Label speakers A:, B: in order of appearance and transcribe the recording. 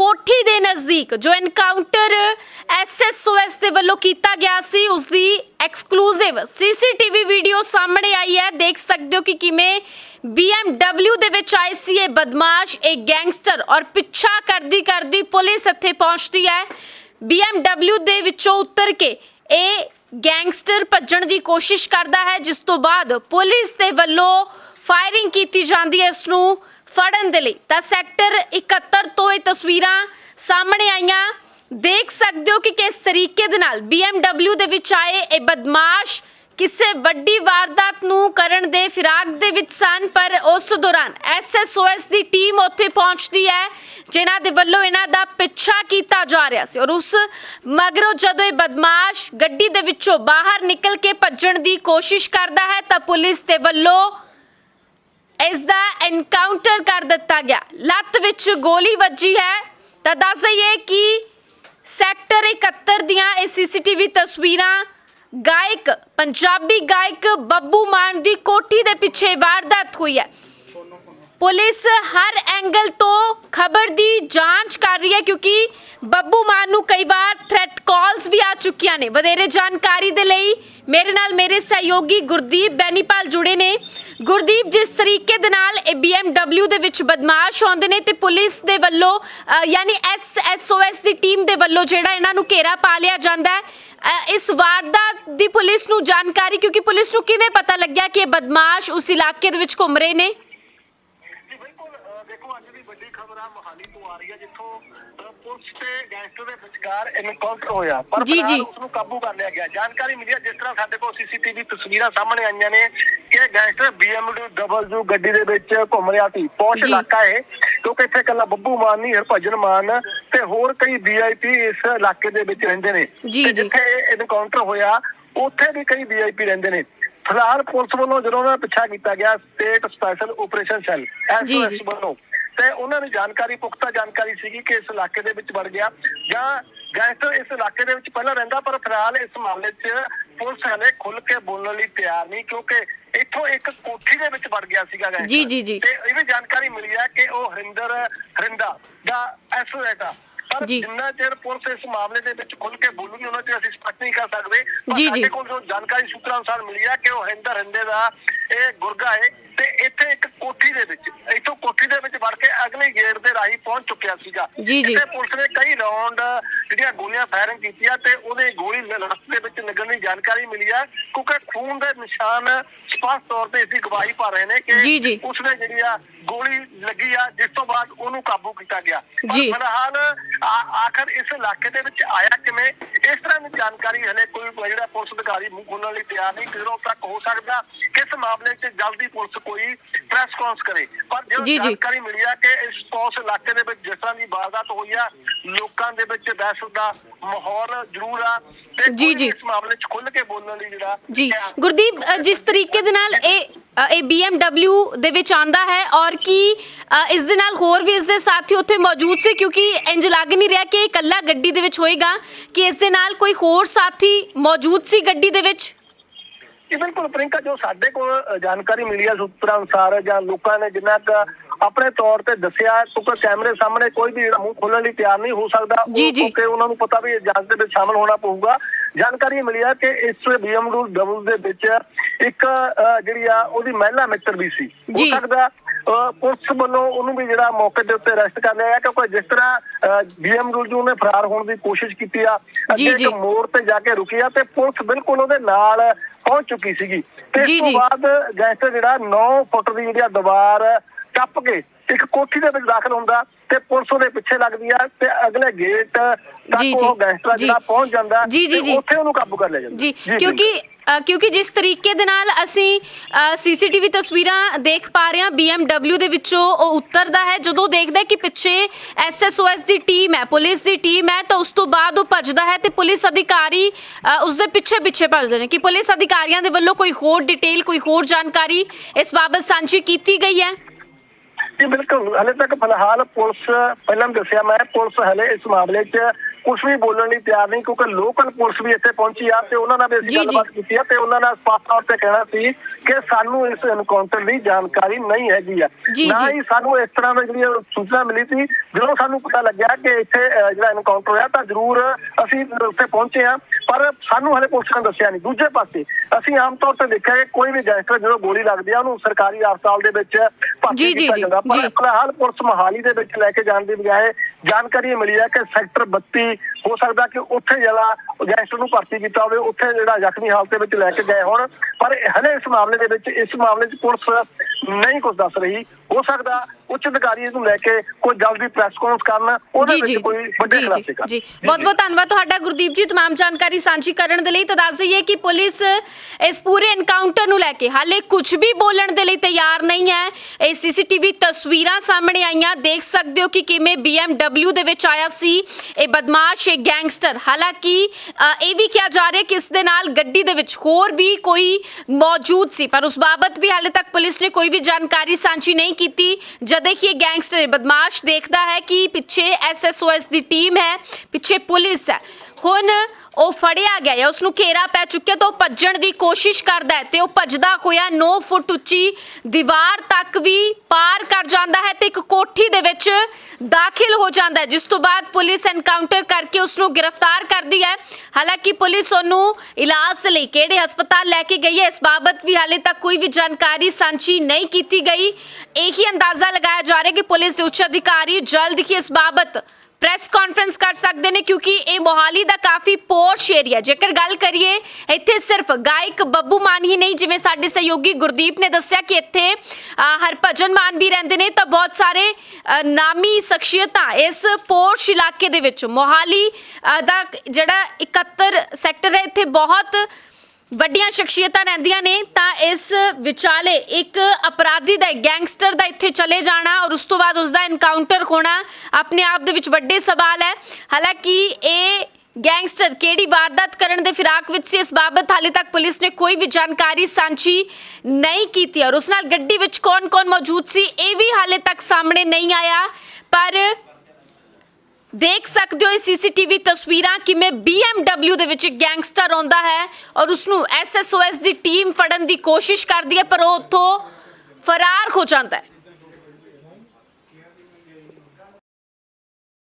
A: ਕੋਠੀ ਦੇ ਨਜ਼ਦੀਕ ਜੋ ਐਨਕਾਊਂਟਰ ਐਸਐਸਓਐਸ ਦੇ ਵੱਲੋਂ ਕੀਤਾ ਗਿਆ ਸੀ ਉਸ ਦੀ ਐਕਸਕਲੂਸਿਵ ਸੀਸੀਟੀਵੀ ਵੀਡੀਓ ਸਾਹਮਣੇ ਆਈ ਹੈ। ਦੇਖ ਸਕਦੇ ਹੋ ਕਿ ਕਿਵੇਂ BMW ਦੇ ਵਿੱਚ ਆਏ ਸੀ ਇਹ ਬਦਮਾਸ਼, ਇਹ ਗੈਂਗਸਟਰ ਔਰ ਪਿੱਛਾ ਕਰਦੀ ਕਰਦੀ ਪੁਲਿਸ ਇੱਥੇ ਪਹੁੰਚਦੀ ਹੈ। BMW ਦੇ ਵਿੱਚੋਂ ਉਤਰ ਕੇ ਇਹ ਗੈਂਗਸਟਰ ਭੱਜਣ ਦੀ ਕੋਸ਼ਿਸ਼ ਕਰਦਾ ਹੈ, ਜਿਸ ਤੋਂ ਬਾਅਦ ਪੁਲਿਸ ਦੇ ਵੱਲੋਂ ਫਾਇਰਿੰਗ ਕੀਤੀ ਜਾਂਦੀ ਹੈ ਇਸ ਨੂੰ। ਫੜਨ ਦੇ ਲਈ। ਤਾਂ ਸੈਕਟਰ 71 ਤੋਂ ਇਹ ਤਸਵੀਰਾਂ ਸਾਹਮਣੇ ਆਈਆਂ। ਦੇਖ ਸਕਦੇ ਹੋ ਕਿ ਕਿਸ ਤਰੀਕੇ ਦੇ ਨਾਲ BMW ਦੇ ਵਿੱਚ ਆਏ ਇਹ ਬਦਮਾਸ਼ ਕਿਸੇ ਵੱਡੀ ਵਾਰਦਾਤ ਨੂੰ ਕਰਨ ਦੇ ਫਿਰਾਕ ਦੇ ਵਿੱਚ ਸਨ, ਪਰ ਉਸ ਦੌਰਾਨ ਐਸਐਸਓਐਸ ਦੀ ਟੀਮ ਉੱਥੇ ਪਹੁੰਚਦੀ ਹੈ, ਜਿਨ੍ਹਾਂ ਦੇ ਵੱਲੋਂ ਇਹਨਾਂ ਦਾ ਪਿੱਛਾ ਕੀਤਾ ਜਾ ਰਿਹਾ ਸੀ। ਔਰ ਉਸ ਮਗਰੋਂ ਜਦੋਂ ਇਹ ਬਦਮਾਸ਼ ਗੱਡੀ ਦੇ ਵਿੱਚੋਂ ਬਾਹਰ ਨਿਕਲ ਕੇ ਭੱਜਣ ਦੀ ਕੋਸ਼ਿਸ਼ ਕਰਦਾ ਹੈ, ਤਾਂ ਪੁਲਿਸ ਦੇ ਵੱਲੋਂ ਇਸ ਦਾ ਐਨਕਾਊਂਟਰ ਕਰ ਦਿੱਤਾ ਗਿਆ। ਲੱਤ ਵਿੱਚ ਗੋਲੀ ਵੱਜੀ ਹੈ। ਤਾਂ ਦੱਸ ਦਈਏ ਕਿ ਸੈਕਟਰ 71 ਦੀਆਂ ਇਹ ਸੀਸੀਟੀਵੀ ਤਸਵੀਰਾਂ ਗਾਇਕ, ਪੰਜਾਬੀ ਗਾਇਕ ਬੱਬੂ ਮਾਨ ਦੀ ਕੋਠੀ ਦੇ ਪਿੱਛੇ ਵਾਰਦਾਤ ਹੋਈ ਹੈ। ਪੁਲਿਸ ਹਰ ਐਂਗਲ ਤੋਂ ਖਬਰ ਦੀ ਜਾਂਚ ਕਰ ਰਹੀ ਹੈ ਕਿਉਂਕਿ ਬੱਬੂ ਮਾਨ ਨੂੰ ਕਈ ਵਾਰ ਥ੍ਰੈਟ ਕਾਲਸ ਵੀ ਆ ਚੁੱਕੀਆਂ ਨੇ। ਵਧੇਰੇ ਜਾਣਕਾਰੀ ਦੇ ਲਈ ਮੇਰੇ ਨਾਲ ਮੇਰੇ ਸਹਿਯੋਗੀ ਗੁਰਦੀਪ ਬੈਨੀਪਾਲ ਜੁੜੇ ਨੇ। ਗੁਰਦੀਪ ਜਿਸ ਤਰੀਕੇ ਦੇ ਨਾਲ ਇਹ BMW ਦੇ ਵਿੱਚ ਬਦਮਾਸ਼ ਆਉਂਦੇ ਨੇ ਤੇ ਪੁਲਿਸ ਦੇ ਵੱਲੋਂ ਅ, ਯਾਨੀ ਐਸਐਸਓਐਸ ਦੀ ਟੀਮ ਦੇ ਵੱਲੋਂ ਜਿਹੜਾ ਇਹਨਾਂ ਨੂੰ ਘੇਰਾ ਪਾ ਲਿਆ ਜਾਂਦਾ ਹੈ। ਇਸ ਵਾਰਦਾਤ ਦੀ ਪੁਲਿਸ ਨੂੰ ਜਾਣਕਾਰੀ ਕਿਉਂਕਿ ਪੁਲਿਸ ਨੂੰ ਕਿਵੇਂ ਪਤਾ ਲੱਗਿਆ ਕਿ ਇਹ ਬਦਮਾਸ਼ ਉਸ ਇਲਾਕੇ ਦੇ ਵਿੱਚ ਘੁੰਮ ਰਹੇ ਨੇ
B: ਜੀ ਬਿਲਕੁਲ ਅਹ ਦੇਖੋ ਅੱਜ ਦੀ ਵੱਡੀ ਖਬਰ ਆ ਮੋਹਾਲੀ ਤੋਂ ਆ ਰਹੀ ਹੈ ਜਿੱਥੋਂ ਪੁਲਿਸ ਤੇ ਗੈਂਗਸਟਰ ਦੇ ਵਿਚਕਾਰ ਐਨਕਾਊਂਟਰ ਹੋਇਆ ਪਰ
A: ਜੀ, ਜੀ।
B: ਉਸ ਨੂੰ ਕਾਬੂ ਕਰ ਲਿਆ ਗਿਆ ਜਾਣਕਾਰੀ ਮਿਲੀ ਹੈ ਜਿਸ ਤਰ੍ਹਾਂ ਸਾਡੇ ਕੋਲ ਸੀਸੀਟੀਵੀ ਤਸਵੀਰਾਂ ਸਾਹਮਣੇ ਆਈਆਂ ਨੇ ਕਿ ਗੈਂਗਸਟਰ BMW ਜੂ ਗੱਡੀ ਦੇ ਵਿੱਚ ਘੁੰਮ ਰਿਹਾ ਸੀ ਪੌਸ਼
A: ਜੀ।
B: ਇਲਾਕਾ ਹੈ ਕਿਉਂਕਿ ਇੱਥੇ ਕੱਲਾ ਬੱਬੂ ਮਾਨ ਨਹੀਂ ਹਰਭਜਨ ਮਾਨ ਤੇ ਹੋਰ ਕਈ ਵੀਆਈਪੀ ਇਸ ਇਲਾਕੇ ਦੇ ਵਿੱਚ ਰਹਿੰਦੇ ਨੇ
A: ਜੀ,
B: ਤੇ
A: ਜੀ।
B: ਜਿੱਥੇ ਐਨਕਾਊਂਟਰ ਹੋਇਆ ਉੱਥੇ ਵੀ ਕਈ ਵੀਆਈਪੀ ਰਹਿੰਦੇ ਨੇ ਫਿਲਹਾਲ ਪੁਲਿਸ ਵੱਲੋਂ ਜਦੋਂ ਉਹਨਾਂ ਦਾ ਪਿੱਛਾ ਕੀਤਾ ਗਿਆ ਸਟੇਟ ਸਪੈਸ਼ਲ ਆਪਰੇਸ਼ਨ ਸੈੱਲ
A: ਜੀ, ਜੀ।
B: ਐਸਓਐਸ ਵੱਲੋਂ ਤੇ ਉਹਨਾਂ ਨੂੰ ਜਾਣਕਾਰੀ ਪੁਖਤਾ ਜਾਣਕਾਰੀ ਸੀਗੀ ਕਿ ਇਸ ਇਲਾਕੇ ਦੇ ਵਿੱਚ ਵੜ ਗਿਆ ਜਾਂ ਗੈਂਗਸਟਰ ਇਸ ਇਲਾਕੇ ਦੇ ਵਿੱਚ ਪਹਿਲਾਂ ਰਹਿੰਦਾ ਪਰ ਫਿਲਹਾਲ ਇਸ ਮਾਮਲੇ 'ਚ ਪੁਲਿਸ ਹਲੇ ਖੁੱਲ ਕੇ ਬੋਲਣ ਲਈ ਤਿਆਰ ਨਹੀਂ ਕਿਉਂਕਿ ਇੱਥੋਂ ਇੱਕ ਕੋਠੀ ਦੇ ਵਿੱਚ ਵੜ ਗਿਆ ਸੀਗਾ ਗੈਂਗਸਟਰ
A: ਜੀ, ਜੀ, ਜੀ।
B: ਤੇ ਇਹ ਵੀ ਜਾਣਕਾਰੀ ਮਿਲੀ ਹੈ ਕਿ ਉਹ ਹਰਿੰਦਰ ਹਰਿੰਦਾ ਦਾ ਐਸਓਐਸ ਆ ਪਰ
A: ਜੀ।
B: ਜਿੰਨਾ ਚਿਰ ਪੁਲਿਸ ਇਸ ਮਾਮਲੇ ਦੇ ਵਿੱਚ ਖੁੱਲ ਕੇ ਬੋਲੂਗੀ ਉਹਨਾਂ ਚਿਰ ਅਸੀਂ ਸਪਸ਼ਟ ਨਹੀਂ ਕਰ ਸਕਦੇ ਪਰ
A: ਜੀ, ਜੀ।
B: ਸਾਡੇ ਕੋਲ ਜੋ ਜਾਣਕਾਰੀ ਸੂਤਰਾਂ ਅਨੁਸਾਰ ਮਿਲੀ ਹੈ ਕਿ ਉਹ ਹਰਿੰਦਰ ਹਰਿੰਦੇ ਦਾ ਇਹ ਗੁਰਗਾ ਹੈ ਤੇ ਇੱਥੇ ਇੱਕ ਕੋਠੀ ਦੇ ਵਿੱਚ ਇੱਥੋਂ ਕੋਠੀ ਦੇ ਵਿੱਚ ਵੜ ਕੇ ਅਗਲੇ ਗੇਟ ਦੇ ਰਾਹੀਂ ਪਹੁੰਚ ਚੁੱਕਿਆ ਸੀਗਾ
A: ਜੀ, ਜੀ।
B: ਇੱਥੇ ਪੁਲਿਸ ਨੇ ਕਈ ਰਾਉਂਡ ਜਿਹੜੀਆਂ ਗੋਲੀਆਂ ਫਾਇਰਿੰਗ ਕੀਤੀਆਂ ਤੇ ਉਹਦੇ ਗੋਲੀ ਰਸਤੇ ਦੇ ਵਿੱਚ ਲੱਗਣ ਦੀ ਜਾਣਕਾਰੀ ਮਿਲੀ ਹੈ ਕਿਉਂਕਿ ਖੂਨ ਦੇ ਨਿਸ਼ਾਨ ਸਪਸ਼ਟ ਤੌਰ ਤੇ ਇਸ ਦੀ ਗਵਾਹੀ ਭਰ ਰਹੇ ਨੇ
A: ਜੀ, ਜੀ।
B: ਕਿ ਉਸਨੇ ਜਿਹੜੀ ਆ ਗੋਲੀ ਲੱਗੀ ਆ ਜਿਸ ਤੋਂ ਬਾਅਦ ਉਹਨੂੰ ਕਾਬੂ ਕੀਤਾ ਗਿਆ
A: ਜੀ।
B: ਫਿਲਹਾਲ ਆ- ਆਖਰ ਇਸ ਇਲਾਕੇ ਦੇ ਵਿੱਚ ਆਇਆ ਕਿਵੇਂ ਇਸ ਤਰ੍ਹਾਂ ਦੀ ਜਾਣਕਾਰੀ ਹਲੇ ਕੋਈ ਜਿਹੜਾ ਪੁਲਿਸ ਅਧਿਕਾਰੀ ਮੂੰਹ ਖੋਲਣ ਲਈ ਤਿਆਰ ਨਹੀਂ ਕਿਰੋ ਤੱਕ ਹੋ ਸਕਦਾ ਕਿ ਇਸ ਮਾਮਲੇ 'ਚ ਜਲਦੀ ਪੁਲਿਸ ਕੋਈ ਪ੍ਰੈਸ ਕਾਨਫਰੰਸ ਕਰੇ ਪਰ
A: ਜੀ,
B: ਜੋ
A: ਜੀ।
B: ਜਾਣਕਾਰੀ ਮਿਲੀ ਆ ਕਿ ਇਸ ਉਸ ਇਲਾਕੇ ਦੇ ਵਿੱਚ ਜਿਸ ਤਰ੍ਹਾਂ ਦੀ ਵਾਰਦਾਤ ਹੋਈ ਆ ਲੋਕਾਂ ਦੇ ਵਿੱਚ ਦਹਿਸ਼ਤ ਦਾ ਮਾਹੌਲ ਜ਼ਰੂਰ ਆ ਤੇ
A: ਜੀ,
B: ਕੋਈ
A: ਜੀ।
B: ਇਸ ਮਾਮਲੇ 'ਚ ਖੁੱਲ ਕੇ ਬੋਲਣ ਲਈ ਜਿਹੜਾ
A: ਜੀ। ਗੁਰਦੀਪ ਅ, ਜਿਸ ਤਰੀਕੇ ਦੇ ਨਾਲ ਇਹ ਅ, ਇਹ BMW ਦੇ ਵਿੱਚ ਆਂਦਾ ਹੈ ਔਰ ਕੀ ਅ, ਇਸ ਦੇ ਨਾਲ ਹੋਰ ਵੀ ਇਸ ਦੇ ਸਾਥੀ ਉੱਥੇ ਮੌਜੂਦ ਸੀ ਕਿਉਂਕਿ ਇੰਜ ਲੱਗ ਨਹੀਂ ਰਿਹਾ ਕਿ ਇਹ ਇਕੱਲਾ ਗੱਡੀ ਦੇ ਵਿੱਚ ਹੋਏਗਾ ਕਿ ਇਸ ਦੇ ਨਾਲ ਕੋਈ ਹੋਰ ਸਾਥੀ ਮੌਜੂਦ ਸੀ ਗੱਡੀ ਦੇ ਵਿੱਚ?
B: ਜੀ ਬਿਲਕੁਲ ਪ੍ਰਿੰਕਾ ਜੋ ਸਾਡੇ ਕੋਲ ਅ, ਜਾਣਕਾਰੀ ਮਿਲੀ ਹੈ ਸੂਤਰਾਂ ਅਨੁਸਾਰ ਜਾਂ ਲੋਕਾਂ ਨੇ ਜਿੰਨਾ ਕੁ ਆਪਣੇ ਤੌਰ ਤੇ ਦੱਸਿਆ ਕਿਉਂਕਿ ਕੈਮਰੇ ਸਾਹਮਣੇ ਕੋਈ ਵੀ ਜਿਹੜਾ ਮੂੰਹ ਖੋਲਣ ਲਈ ਤਿਆਰ ਨਹੀਂ ਹੋ ਸਕਦਾ
A: ਜੀ, ਜੀ।
B: ਕਿਉਂਕਿ ਉਹਨਾਂ ਨੂੰ ਪਤਾ ਵੀ ਇਹ ਜਾਂਚ ਦੇ ਵਿੱਚ ਸ਼ਾਮਲ ਹੋਣਾ ਪਊਗਾ ਜਾਣਕਾਰੀ ਮਿਲੀ ਹੈ ਕਿ ਇਸ BMW ਡਬਲ ਦੇ ਵਿੱਚ ਇੱਕ ਜਿਹੜੀ ਆ ਉਹਦੀ ਮਹਿਲਾ ਮਿੱਤਰ ਵੀ ਸੀ ਹੋ
A: ਜੀ।
B: ਸਕਦਾ ਪੁਲਿਸ ਵੱਲੋਂ ਉਹਨੂੰ ਵੀ ਜਿਹੜਾ ਮੌਕੇ ਦੇ ਉੱਤੇ ਅਰੈਸਟ ਕਰ ਲਿਆ ਗਿਆ ਕਿਉਂਕਿ ਜਿਸ ਤਰ੍ਹਾਂ BMW ਨੇ ਫਰਾਰ ਹੋਣ ਦੀ ਕੋਸ਼ਿਸ਼ ਕੀਤੀ ਆ
A: ਜੀ,
B: ਅੱਗੇ
A: ਜੀ।
B: ਇੱਕ ਮੋੜ ਤੇ ਜਾ ਕੇ ਰੁਕੀ ਆ ਤੇ ਪੁਲਿਸ ਬਿਲਕੁਲ ਉਹਦੇ ਨਾਲ ਪਹੁੰਚ ਚੁੱਕੀ ਸੀਗੀ ਤੇ
A: ਜੀ,
B: ਇਸ ਤੋਂ
A: ਜੀ।
B: ਬਾਅਦ ਗੈਂਗਸਟਰ ਜਿਹੜਾ 9 ਫੁੱਟ ਦੀ ਜਿਹੜੀ ਆ ਦੀਵਾਰ ਟੱਪ ਕੇ ਇੱਕ ਕੋਠੀ ਦੇ ਵਿੱਚ ਦਾਖਲ ਹੁੰਦਾ ਤੇ ਪੁਲਿਸ ਉਹਦੇ ਪਿੱਛੇ ਲੱਗਦੀ ਆ ਤੇ ਅਗਲੇ ਗੇਟ ਤੱਕ। ਉਹ ਗੈਂਗਸਟਰ। ਜਿਹੜਾ ਪਹੁੰਚ ਜਾਂਦਾ। ਉੱਥੇ ਉਹਨੂੰ ਕਾਬੂ ਕਰ ਲਿਆ ਜਾਂਦਾ
A: ਜੀ। ਕਿਉਂਕਿ ਕਿਉਂਕਿ ਜਿਸ ਤਰੀਕੇ ਦੇ ਨਾਲ ਅਸੀਂ ਸੀਸੀਟੀਵੀ ਤਸਵੀਰਾਂ ਦੇਖ ਪਾ ਰਹੇ ਹਾਂ BMW ਦੇ ਵਿੱਚੋਂ ਉਹ ਉਤਰਦਾ ਹੈ ਜਦੋਂ ਦੇਖਦਾ ਕਿ ਪਿੱਛੇ ਐਸਐਸਓਐਸ ਦੀ ਟੀਮ ਹੈ ਪੁਲਿਸ ਦੀ ਟੀਮ ਹੈ ਤਾਂ ਉਸ ਤੋਂ ਬਾਅਦ ਉਹ ਭੱਜਦਾ ਹੈ ਤੇ ਪੁਲਿਸ ਅਧਿਕਾਰੀ ਉਸ ਦੇ ਪਿੱਛੇ ਪਿੱਛੇ ਭੱਜਦੇ ਨੇ ਕਿ ਪੁਲਿਸ ਅਧਿਕਾਰੀਆਂ ਦੇ ਵੱਲੋਂ ਕੋਈ ਹੋਰ ਡਿਟੇਲ ਕੋਈ ਹੋਰ ਜਾਣਕਾਰੀ ਇਸ ਬਾਬਤ ਸਾਂਝੀ ਕੀਤੀ ਗਈ ਹੈ
B: ਜੀ ਬਿਲਕੁਲ ਹਲੇ ਤੱਕ ਫਿਲਹਾਲ ਪੁਲਿਸ ਪਹਿਲਾਂ ਦੱਸਿਆ ਮੈਂ ਪੁਲਿਸ ਹਲੇ ਇਸ ਮਾਮਲੇ 'ਚ ਕੁਝ ਵੀ ਬੋਲਣ ਲਈ ਤਿਆਰ ਨਹੀਂ ਕਿਉਂਕਿ ਲੋਕਲ ਪੁਲਿਸ ਵੀ ਇੱਥੇ ਪਹੁੰਚੀ ਆ ਤੇ ਉਹਨਾਂ ਨਾਲ ਵੀ ਅਸੀਂ। ਗੱਲਬਾਤ ਕੀਤੀ ਆ ਤੇ ਉਹਨਾਂ ਨਾਲ ਸਪਸ਼ਟ ਤੌਰ ਤੇ ਕਹਿਣਾ ਸੀ ਕਿ ਸਾਨੂੰ ਇਸ ਐਨਕਾਊਂਟਰ ਦੀ ਜਾਣਕਾਰੀ ਨਹੀਂ ਹੈਗੀ ਆ ਨਾ। ਹੀ ਸਾਨੂੰ ਇਸ ਤਰ੍ਹਾਂ ਦੀ ਜਿਹੜੀ ਸੂਚਨਾ ਮਿਲੀ ਸੀ ਜਦੋਂ ਸਾਨੂੰ ਪਤਾ ਲੱਗਿਆ ਕਿ ਇੱਥੇ ਜਿਹੜਾ ਐਨਕਾਊਂਟਰ ਹੋਇਆ ਤਾਂ ਜ਼ਰੂਰ ਅਸੀਂ ਉੱਥੇ ਪਹੁੰਚੇ ਆ ਪਰ ਸਾਨੂੰ ਹਲੇ ਪੁਲਿਸ ਨੇ ਦੱਸਿਆ ਨਹੀਂ। ਦੂਜੇ ਪਾਸੇ ਅਸੀਂ ਆਮ ਤੌਰ ਤੇ ਦੇਖਿਆ ਕਿ ਕੋਈ ਵੀ ਗੈਂਗਸਟਰ ਜਦੋਂ ਗੋਲੀ ਲੱਗਦੀ ਆ ਉਹਨੂੰ ਸਰਕਾਰੀ ਹਸਪਤਾਲ ਦੇ ਵਿੱਚ ਭਰਤੀ ਕੀਤਾ ਜਾਂਦਾ। ਪਰ। ਫਿਲਹਾਲ ਪੁਲਿਸ ਮਹਾਲੀ ਦੇ ਵਿੱਚ ਲੈ ਕੇ ਜਾਣ ਦੀ ਬਜਾਏ ਜਾਣਕਾਰੀ ਮਿਲੀ ਹੈ ਕਿ ਸੈਕਟਰ 32 ਹੋ ਸਕਦਾ ਕਿ ਉੱਥੇ ਜਿਹੜਾ ਗੈਂਗਸਟਰ ਨੂੰ ਭਰਤੀ ਕੀਤਾ ਹੋਵੇ ਉੱਥੇ ਜਿਹੜਾ ਜ਼ਖਮੀ ਹਾਲਤ ਦੇ ਵਿੱਚ ਲੈ ਕੇ ਗਏ ਹੋਣ। ਪਰ ਹਲੇ ਇਸ ਮਾਮਲੇ ਦੇ ਵਿੱਚ ਇਸ ਮਾਮਲੇ 'ਚ ਪੁਲਿਸ ਨਹੀਂ ਕੁਝ ਦੱਸ ਰਹੀ। ਹੋ ਸਕਦਾ ਉੱਚ ਅਧਿਕਾਰੀ ਨੂੰ ਲੈ ਕੇ ਕੋਈ ਜਲਦੀ ਪ੍ਰੈਸ ਕਾਨਫਰੰਸ ਕਰਨ ਉਹਦੇ ਵਿੱਚ ਕੋਈ ਵੱਡੀ ਖਲਾਸੀ ਕਰਨ
A: ਜੀ। ਬਹੁਤ ਬਹੁਤ ਧੰਨਵਾਦ ਤੁਹਾਡਾ ਗੁਰਦੀਪ ਜੀ ਤਮਾਮ ਜਾਣਕਾਰੀ ਸਾਂਝੀ ਕਰਨ ਦੇ ਲਈ। ਤਾਂ ਦੱਸ ਦਈਏ ਕਿ ਪੁਲਿਸ ਇਸ ਪੂਰੇ ਐਨਕਾਊਂਟਰ ਨੂੰ ਲੈ ਕੇ ਹਾਲੇ ਕੁਝ ਵੀ ਬੋਲਣ ਦੇ ਲਈ ਤਿਆਰ ਨਹੀਂ ਹੈ। ਇਹ ਸੀਸੀਟੀਵੀ ਤਸਵੀਰਾਂ ਸਾਹਮਣੇ ਆਈਆਂ। ਦੇਖ ਸਕਦੇ ਹੋ ਕਿ ਕਿਵੇਂ BMW ਦੇ ਵਿੱਚ ਆਇਆ ਸੀ। ਇਹ ਬਦਮਾਸ਼ ਇਹ ਗੈਂਗਸਟਰ ਹਾਲਾਂਕਿ ਇਹ ਵੀ ਕਿਹਾ ਜਾ ਰਿਹਾ ਕਿ ਇਸ ਦੇ ਨਾਲ ਗੱਡੀ ਦੇ ਵਿੱਚ ਹੋਰ ਵੀ ਕੋਈ ਮੌਜੂਦ ਸੀ। ਪਰ ਉਸ ਬਾਬਤ ਵੀ ਹਾਲੇ ਤੱਕ ਪੁਲਿਸ ਨੇ ਕੋਈ ਵੀ ਜਾਣਕਾਰੀ ਸਾਂਝੀ ਨਹੀਂ ਕੀਤੀ। ਜਦ ਕਿ ਇਹ ਗੈਂਗਸਟਰ ਬਦਮਾਸ਼ ਦੇਖਦਾ ਹੈ ਕਿ ਪਿੱਛੇ ਐਸਐਸਓਐਸ ਦੀ ਟੀਮ ਹੈ, ਪਿੱਛੇ ਪੁਲਿਸ ਹੈ। ਹੁਣ ਉਹ ਫੜਿਆ ਗਿਆ ਹੈ। ਉਸ ਨੂੰ ਘੇਰਾ ਪੈ ਚੁੱਕਿਆ ਤਾਂ ਉਹ ਭੱਜਣ ਦੀ ਕੋਸ਼ਿਸ਼ ਕਰਦਾ ਹੈ ਤੇ ਉਹ ਭੱਜਦਾ ਹੋਇਆ 9 ਫੁੱਟ ਉੱਚੀ ਦੀਵਾਰ ਤੱਕ ਵੀ ਪਾਰ ਕਰ ਜਾਂਦਾ ਹੈ ਤੇ ਇੱਕ ਕੋਠੀ ਦੇ ਵਿੱਚ ਦਾਖਲ ਹੋ ਜਾਂਦਾ ਹੈ, ਜਿਸ ਤੋਂ ਬਾਅਦ ਪੁਲਿਸ ਐਨਕਾਊਂਟਰ ਕਰਕੇ ਉਸ ਨੂੰ ਗ੍ਰਿਫਤਾਰ ਕਰਦੀ ਹੈ। ਹਾਲਾਂਕਿ ਪੁਲਿਸ ਉਹਨੂੰ ਇਲਾਜ ਲਈ ਕਿਹੜੇ ਹਸਪਤਾਲ ਲੈ ਕੇ ਗਈ ਹੈ, ਇਸ ਬਾਬਤ ਵੀ ਹਾਲੇ ਤੱਕ ਕੋਈ ਵੀ ਜਾਣਕਾਰੀ ਸਾਂਝੀ ਨਹੀਂ ਕੀਤੀ ਗਈ। ਇਹੀ ਅੰਦਾਜ਼ਾ ਲਗਾਇਆ ਜਾ ਰਿਹਾ ਕਿ ਪੁਲਿਸ ਦੇ ਉੱਚ ਅਧਿਕਾਰੀ ਜਲਦ ਹੀ ਇਸ ਬਾਬਤ ਪ੍ਰੈਸ ਕਾਨਫਰੰਸ ਕਰ ਸਕਦੇ ਨੇ ਕਿਉਂਕਿ ਇਹ ਮੋਹਾਲੀ ਦਾ ਕਾਫੀ ਪੋਸ਼ ਏਰੀਆ ਜੇਕਰ ਗੱਲ ਕਰੀਏ, ਇੱਥੇ ਸਿਰਫ ਗਾਇਕ ਬੱਬੂ ਮਾਨ ਹੀ ਨਹੀਂ, ਜਿਵੇਂ ਸਾਡੇ ਸਹਿਯੋਗੀ ਗੁਰਦੀਪ ਨੇ ਦੱਸਿਆ ਕਿ ਇੱਥੇ ਹਰਭਜਨ ਮਾਨ ਵੀ ਰਹਿੰਦੇ ਨੇ, ਤਾਂ ਬਹੁਤ ਸਾਰੇ ਨਾਮੀ ਸ਼ਖਸੀਅਤਾਂ ਇਸ ਪੋਸ਼ ਇਲਾਕੇ ਦੇ ਵਿੱਚ ਮੋਹਾਲੀ ਦਾ ਜਿਹੜਾ 71 ਸੈਕਟਰ ਹੈ, ਇੱਥੇ ਬਹੁਤ ਵੱਡੀਆਂ ਸ਼ਖਸੀਅਤਾਂ ਰਹਿੰਦੀਆਂ ਨੇ, ਤਾਂ ਇਸ ਵਿਚਾਲੇ ਇੱਕ ਅਪਰਾਧੀ ਦਾ ਗੈਂਗਸਟਰ ਦਾ ਇੱਥੇ ਚਲੇ ਜਾਣਾ ਔਰ ਉਸ ਤੋਂ ਬਾਅਦ ਉਸ ਦਾ ਐਨਕਾਊਂਟਰ ਹੋਣਾ ਆਪਣੇ ਆਪ ਦੇ ਵਿੱਚ ਵੱਡੇ ਸਵਾਲ ਹੈ। ਹਾਲਾਂਕਿ ਇਹ ਗੈਂਗਸਟਰ ਕਿਹੜੀ ਵਾਰਦਾਤ ਕਰਨ ਦੇ ਫਿਰਾਕ ਵਿੱਚ ਸੀ, ਇਸ ਬਾਬਤ ਹਾਲੇ ਤੱਕ ਪੁਲਿਸ ਨੇ ਕੋਈ ਵੀ ਜਾਣਕਾਰੀ ਸਾਂਝੀ ਨਹੀਂ ਕੀਤੀ ਔਰ ਉਸ ਨਾਲ ਗੱਡੀ ਵਿੱਚ ਕੌਣ-ਕੌਣ ਮੌਜੂਦ ਸੀ, ਇਹ ਵੀ ਹਾਲੇ ਤੱਕ ਸਾਹਮਣੇ ਨਹੀਂ ਆਇਆ। ਪਰ ਦੇਖ ਸਕਦੇ ਹੋ ਇਹ ਸੀਸੀਟੀਵੀ ਤਸਵੀਰਾਂ ਕਿਵੇਂ BMW ਦੇ ਵਿੱਚ ਇੱਕ ਗੈਂਗਸਟਰ ਆਉਂਦਾ ਹੈ ਔਰ ਉਸ ਨੂੰ SSOS ਦੀ ਟੀਮ ਫੜਨ ਦੀ ਕੋਸ਼ਿਸ਼ ਕਰਦੀ ਹੈ, ਪਰ ਉਹ ਉੱਥੋਂ ਫਰਾਰ ਹੋ ਜਾਂਦਾ ਹੈ।